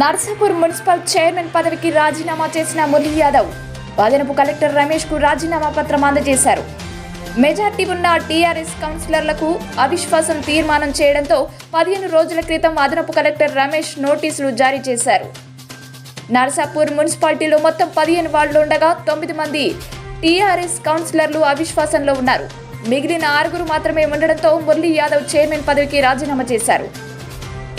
Narsapur municipal chairman పదవికి రాజీనామా చేసిన మురళీ యాదవ్ అదనపు కలెక్టర్ రమేష్కు రాజీనామా పత్రం అందజేశారు. మెజార్టీ ఉన్న టీఆర్ఎస్ కౌన్సిలర్లకు అవిశ్వాసం తీర్మానం చేయడంతో పదిహేను రోజుల క్రితం అదనపు కలెక్టర్ రమేష్ నోటీసులు జారీ చేశారు. నర్సాపూర్ మున్సిపాలిటీలో మొత్తం పదిహేను వార్డులు ఉండగా తొమ్మిది మంది టీఆర్ఎస్ కౌన్సిలర్లు అవిశ్వాసంలో ఉన్నారు. మిగిలిన ఆరుగురు మాత్రమే ఉండడంతో మురళీ యాదవ్ చైర్మన్ పదవికి రాజీనామా చేశారు.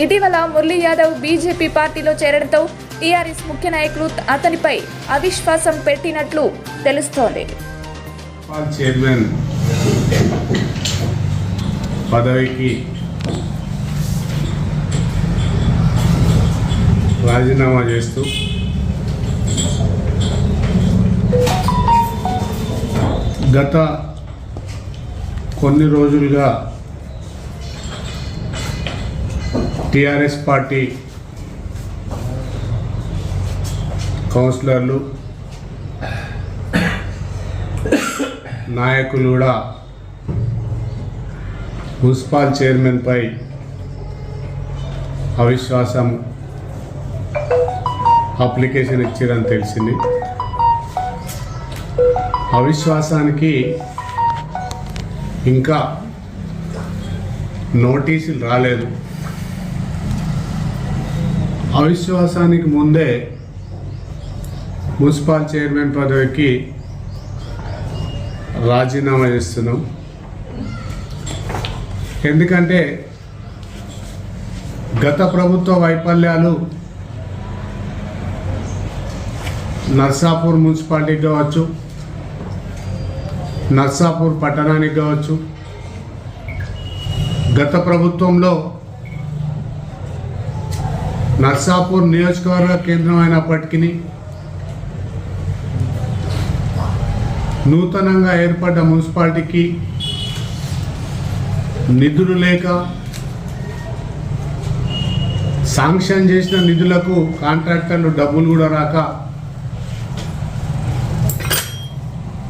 ఇటీవల మురళీ యాదవ్ బీజేపీ పార్టీలో చేరడంతో టీఆర్ఎస్ ముఖ్య నాయకులు అతనిపై అవిశ్వాసం పెట్టినట్లు తెలుస్తోంది. చైర్మన్ పదవికి రాజీనామా చేస్తూ గత కొన్ని రోజులుగా టిఆర్ఎస్ పార్టీ కౌన్సిలర్లు నాయకులు కూడా మున్సిపల్ చైర్మన్పై అవిశ్వాసం అప్లికేషన్ ఇచ్చారని తెలిసింది. అవిశ్వాసానికి ఇంకా నోటీసులు రాలేదు. అవిశ్వాసానికి ముందే మున్సిపల్ చైర్మన్ పదవికి రాజీనామా చేస్తున్నాం. ఎందుకంటే గత ప్రభుత్వ వైఫల్యాలు నర్సాపూర్ మున్సిపాలిటీకి కావచ్చు నర్సాపూర్ పట్టణానికి కావచ్చు గత ప్రభుత్వంలో నర్సాపూర్ నియోజకవర్గ కేంద్రం అయినప్పటికీ నూతనంగా ఏర్పడ్డ మున్సిపాలిటీకి నిధులు లేక శాంక్షన్ చేసిన నిధులకు కాంట్రాక్టర్లు డబ్బులు కూడా రాక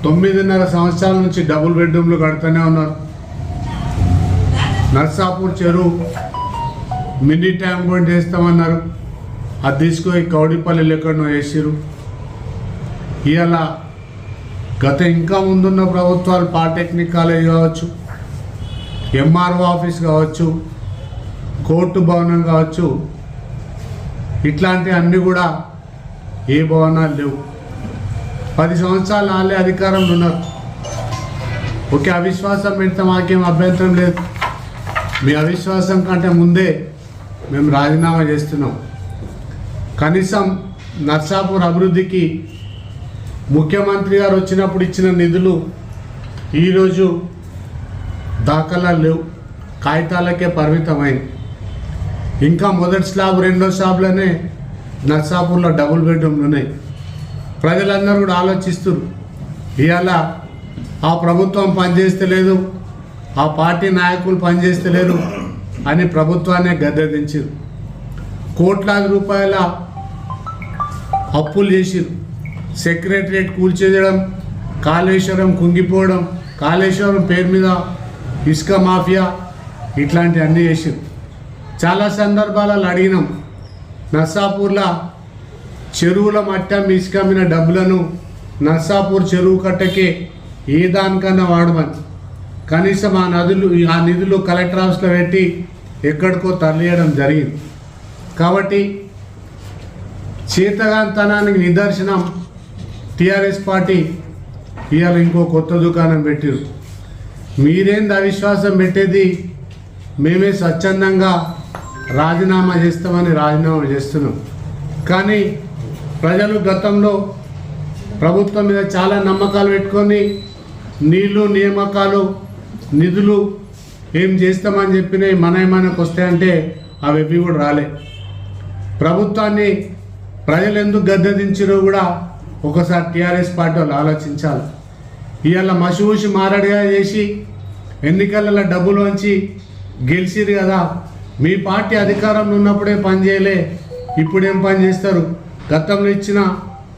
తొమ్మిదిన్నర సంవత్సరాల నుంచి డబుల్ బెడ్రూమ్లు కడుతూనే ఉన్నారు. నర్సాపూర్ చెరువు మినీ ట్యాంక్ బండ్ చేస్తామన్నారు అది తీసుకొని కౌడిపల్లిలో ఎక్కడో వేసిరు ఇవాళ గత ఇంకా ముందున్న ప్రభుత్వాలు పాలిటెక్నిక్ కాలేజ్ కావచ్చు ఎంఆర్ఓ ఆఫీస్ కావచ్చు కోర్టు భవనం కావచ్చు ఇట్లాంటి అన్నీ కూడా ఏ భవనాలు లేవు. పది సంవత్సరాలు వాళ్ళే అధికారంలో ఉన్నారు. ఒకే అవిశ్వాసం పెడితే మాకేం అభ్యంతరం లేదు. మీ అవిశ్వాసం కంటే ముందే మేము రాజీనామా చేస్తున్నాం. కనీసం నర్సాపూర్ అభివృద్ధికి ముఖ్యమంత్రి గారు వచ్చినప్పుడు ఇచ్చిన నిధులు ఈరోజు దాఖలా లేవు. కాగితాలకే పరిమితమైంది. ఇంకా మొదటి స్లాబ్ రెండో స్లాబ్లోనే నర్సాపూర్లో డబుల్ బెడ్రూమ్లు ఉన్నాయి ప్రజలందరూ కూడా ఆలోచిస్తున్నారు ఇవాళ ఆ ప్రభుత్వం పనిచేస్తలేదు ఆ పార్టీ నాయకులు పనిచేస్తలేరు అని ప్రభుత్వాన్ని గద్దెదించారు. కోట్లాది రూపాయల అప్పులు చేసిరు. సెక్రటరియట్ కూల్చేయడం కాళేశ్వరం కుంగిపోవడం కాళేశ్వరం పేరు మీద ఇసుక మాఫియా ఇట్లాంటివన్నీ చేసిరు. చాలా సందర్భాలలో అడిగినాం నర్సాపూర్లో చెరువుల మట్టం ఇసుక మీద డబ్బులను నర్సాపూర్ చెరువు కట్టకే ఏ దానికన్నా వాడమని. కనీసం ఆ నదులు ఆ నిధులు కలెక్టర్ హౌస్లో పెట్టి ఎక్కడికో తరలియడం జరిగింది. కాబట్టి చేతగాంతనానికి నిదర్శనం టీఆర్ఎస్ పార్టీ ఇవాళ ఇంకో కొత్త దుకాణం పెట్టారు. మీరేంది అవిశ్వాసం పెట్టేది? మేమే స్వచ్ఛందంగా రాజీనామా చేస్తామని రాజీనామా చేస్తున్నాం. కానీ ప్రజలు గతంలో ప్రభుత్వం మీద చాలా నమ్మకాలు పెట్టుకొని నీళ్ళు నియామకాలు నిధులు ఏం చేస్తామని చెప్పినవి మన ఏమైనా వస్తాయంటే అవి ఎవి కూడా రాలే. ప్రభుత్వాన్ని ప్రజలు ఎందుకు గద్దెదించారో కూడా ఒకసారి టీఆర్ఎస్ పార్టీ వాళ్ళు ఆలోచించాలి. ఇవాళ మసిమూసి మారడిగా చేసి ఎన్నికలలో డబ్బులు వంచి గెలిచిరు కదా. మీ పార్టీ అధికారంలో ఉన్నప్పుడే పని చేయలే. ఇప్పుడేం పని చేస్తారు? గతంలో ఇచ్చిన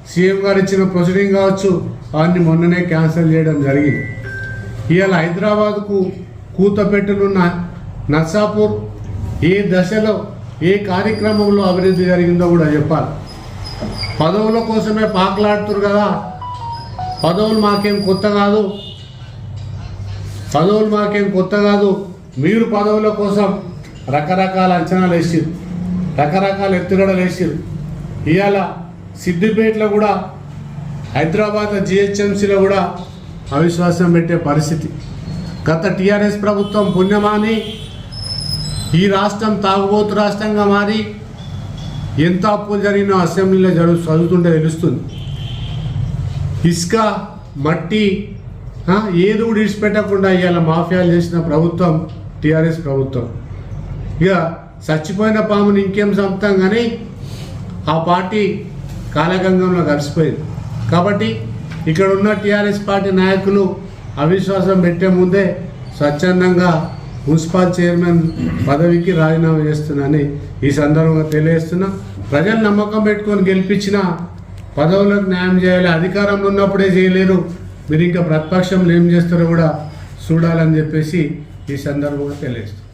సీఎం గారు ఇచ్చిన ప్రొసీడింగ్ కావచ్చు అవన్నీ మొన్ననే క్యాన్సిల్ చేయడం జరిగింది. ఇవాళ హైదరాబాద్కు కూతపెట్టనున్న నర్సాపూర్ ఏ దశలో ఏ కార్యక్రమంలో అభివృద్ధి జరిగిందో కూడా చెప్పాలి. పదవుల కోసమే పాకలాడుతురు కదా. పదవులు మాకేం కొత్త కాదు. పదవులు మాకేం కొత్త కాదు. మీరు పదవుల కోసం రకరకాల అంచనాలు వేసిరు రకరకాల ఎత్తుగడలు వేసిరు ఇవాళ సిద్దిపేటలో కూడా హైదరాబాద్ జిహెచ్ఎంసీలో కూడా అవిశ్వాసం పెట్టే పరిస్థితి. గత టీఆర్ఎస్ ప్రభుత్వం పుణ్యమాని ఈ రాష్ట్రం తాగుబోతు రాష్ట్రంగా మారి ఎంత అప్పులు జరిగినా అసెంబ్లీలో జరుగు చదువుతుంటే తెలుస్తుంది. ఇసుక మట్టి ఏది కూడా విడిచిపెట్టకుండా ఇవాళ మాఫియాలు చేసిన ప్రభుత్వం టీఆర్ఎస్ ప్రభుత్వం. ఇక చచ్చిపోయిన పాముని ఇంకేం చంపుతాం కానీ ఆ పార్టీ కాలగంగంలో కలిసిపోయింది. కాబట్టి ఇక్కడ ఉన్న టీఆర్ఎస్ పార్టీ నాయకులు అవిశ్వాసం పెట్టే ముందే స్వచ్ఛందంగా మున్సిపల్ చైర్మన్ పదవికి రాజీనామా చేస్తున్నానని ఈ సందర్భంగా తెలియజేస్తున్నా. ప్రజలు నమ్మకం పెట్టుకొని గెలిపించిన పదవులకు న్యాయం చేయాలి అధికారంలో ఉన్నప్పుడే చేయలేరు. మీరు ఇంకా ప్రతిపక్షంలో ఏం చేస్తారో కూడా చూడాలని చెప్పేసి ఈ సందర్భంగా తెలియజేస్తున్నాను